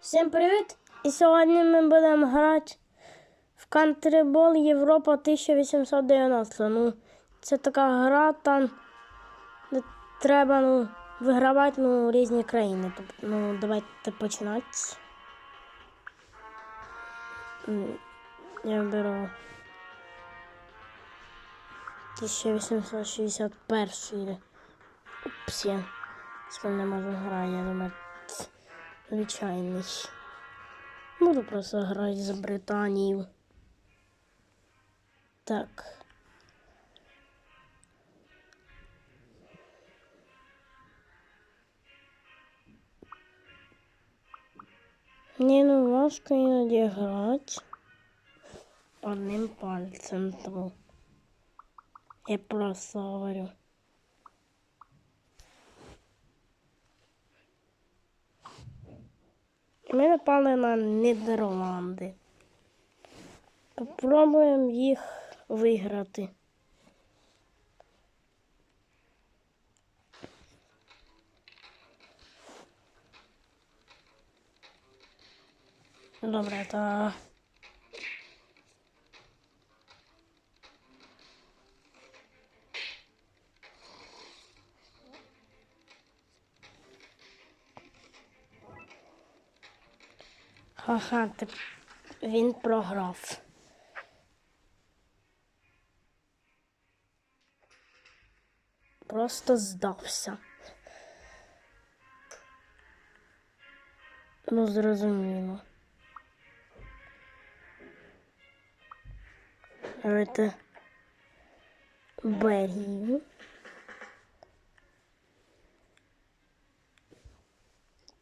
Всім привіт! І сьогодні ми будемо грати в Кантрибол Європа 1890. Ну, це така гра, там де треба ну, вигравати ну, різні країни. Ну, давайте починати. Я беру 1861. Упс, я не можу грати, я думаю, звичайний. Буду просто грати за Британію. Так. Ні, ну важко іноді грати одним пальцем, тому я просто говорю. Ми напали на Нідерланди. Попробуємо їх виграти. Добре, то. Ха-ха, ти... він програв. Просто здався. Ну, зрозуміло. Давайте Бельгію.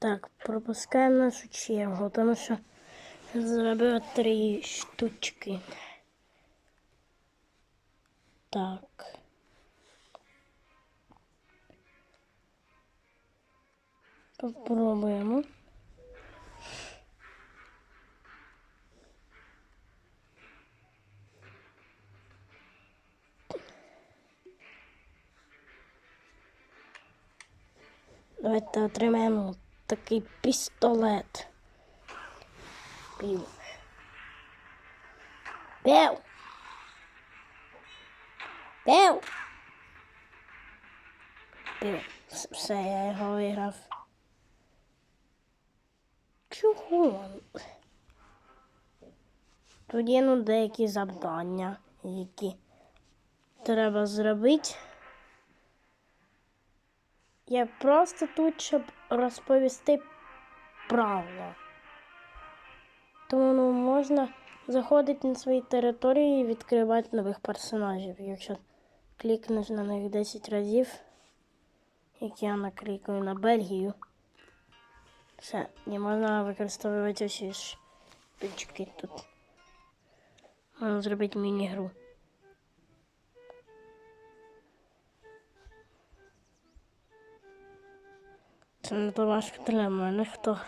Так, пропускаємо нашу чергу, тому що зробив три штучки. Так. Попробуємо. Давайте отримаємо такий пістолет. Пів. Пів. Пів. Пів. Все, я його виграв. Чого? Тут є ну деякі завдання, які треба зробити. Я просто тут, щоб розповісти правила. Тому ну, можна заходити на свої території і відкривати нових персонажів. Якщо клікнеш на них 10 разів, як я наклікаю на Бельгію, все, не можна використовувати усі штучки тут. Можна зробити міні-гру. Це не важко для мене, хто.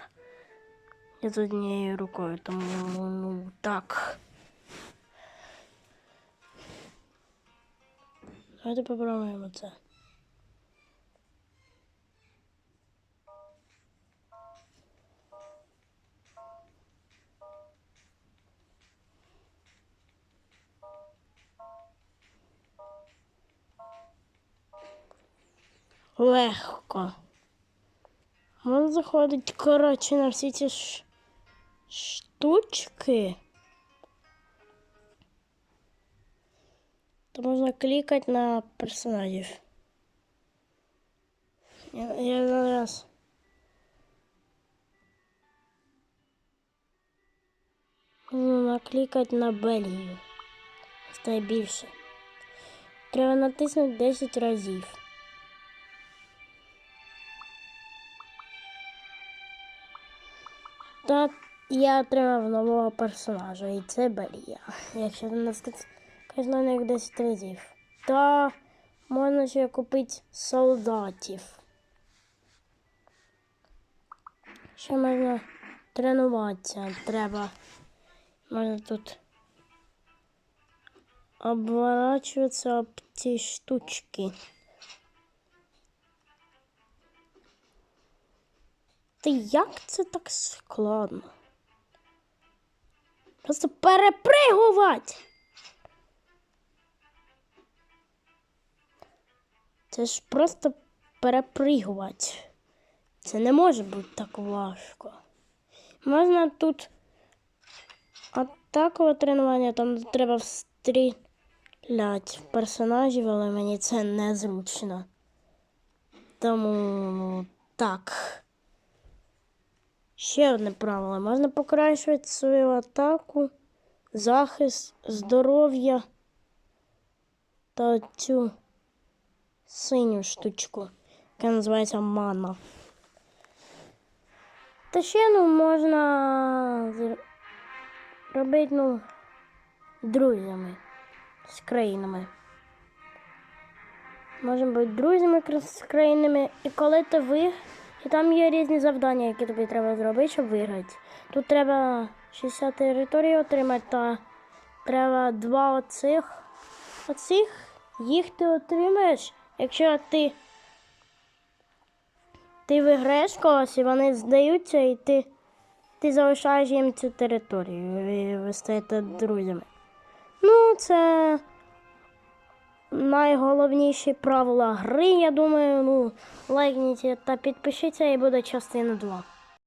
Я з однією рукою, тому ну так. Давайте попробуємо це. Легко. Він заходить, коротше, на всі ці ш... штучки. То можна клікати на персонажів. Я, я зараз. Можна наклікати на Бельгію. Стає більше. Треба натиснути 10 разів. Та я отримав нового персонажа, і це Берія. Якщо ти натискаєш на них 10 разів, то можна ще купити солдатів. Ще можна тренуватися. Треба. Можна тут обворачуватися об ці штучки. Просто як це так складно? Просто перепригувати. Це ж просто перепригувати. Це не може бути так важко. Можна тут атакове тренування, там треба стріляти в персонажів, але мені це незручно. Тому ну, так. Ще одне правило. Можна покращувати свою атаку, захист, здоров'я та цю синю штучку, яка називається мана. Та ще ну, можна робити ну, друзями з країнами. Можемо бути друзями з країнами, і коли ти ви. І там є різні завдання, які тобі треба зробити, щоб виграти. Тут треба 60 територій отримати, та треба два оцих. Оцих їх ти отримаєш, якщо ти, ти виграєш когось і вони здаються, і ти, ти залишаєш їм цю територію, і ви стаєте друзями. Ну, це найголовніші правила гри, я думаю. Ну, лайкніть та підпишіться і буде частина 2.